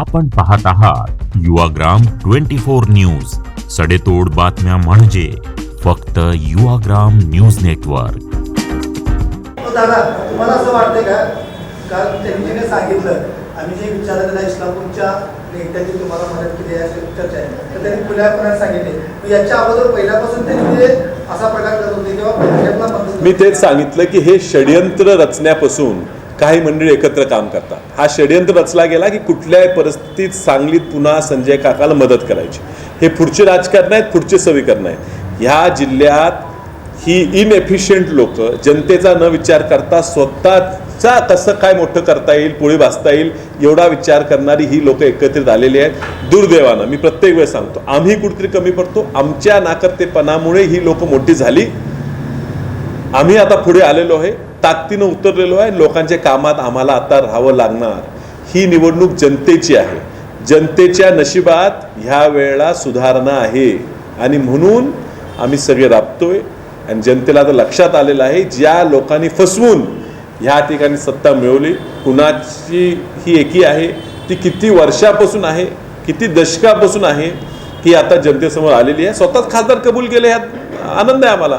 आपण पाहत आहात युवाग्राम ट्वेंटी फोर न्यूज. सडेतोड बातम्या म्हणजे फक्त युवाग्राम न्यूज नेटवर्क. दादा तुम्हाला असं वाटतंय का? कारण त्यांनी जे सांगितलं आम्ही जे विचारलं त्या इस्लामपूरच्या नेत्यांनी तुम्हाला मदत केली आहे अशी चर्चा आहे. तर त्यांनी खुल्यापणाने सांगितले. मग याच्या अगोदर पहिल्यापासून त्यांनी ते असा प्रकार करत होते किंवा मी तेच सांगितलं की हे षडयंत्र रचण्यापासून काही मंडळी एकत्र काम करतात. हा षडयंत्र रचला गेला की कुठल्याही परिस्थितीत सांगलीत पुन्हा संजय काकाला मदत करायची. हे पुढचे राजकारण आहेत पुढचे समीकरण आहेत. ह्या जिल्ह्यात ही इनएफिशियंट लोक जनतेचा न विचार करता स्वतःचा कसं काय मोठं करता येईल पुढे भासता येईल एवढा विचार करणारी ही लोक एकत्रित आलेली आहेत. दुर्दैवानं मी प्रत्येक वेळेस सांगतो आम्ही कुठेतरी कमी पडतो आमच्या नाकर्तेपणामुळे ही लोक मोठी झाली. आम्ही आता पुढे आलेलो आहे. ताकदीनं उतरलेलो आहे. लोकांच्या कामात आम्हाला आता राहावं लागणार. ही निवडणूक जनतेची आहे. जनतेच्या नशिबात ह्या वेळेला सुधारणा आहे. आणि म्हणून आम्ही सगळे राबतोय. आणि जनतेला आता लक्षात आलेलं आहे ज्या लोकांनी फसवून ह्या ठिकाणी सत्ता मिळवली कुणाची ही एकी आहे ती किती वर्षापासून आहे किती दशकापासून आहे ही आता जनतेसमोर आलेली आहे. स्वतःच खासदार कबूल केले ह्यात आनंद आहे आम्हाला.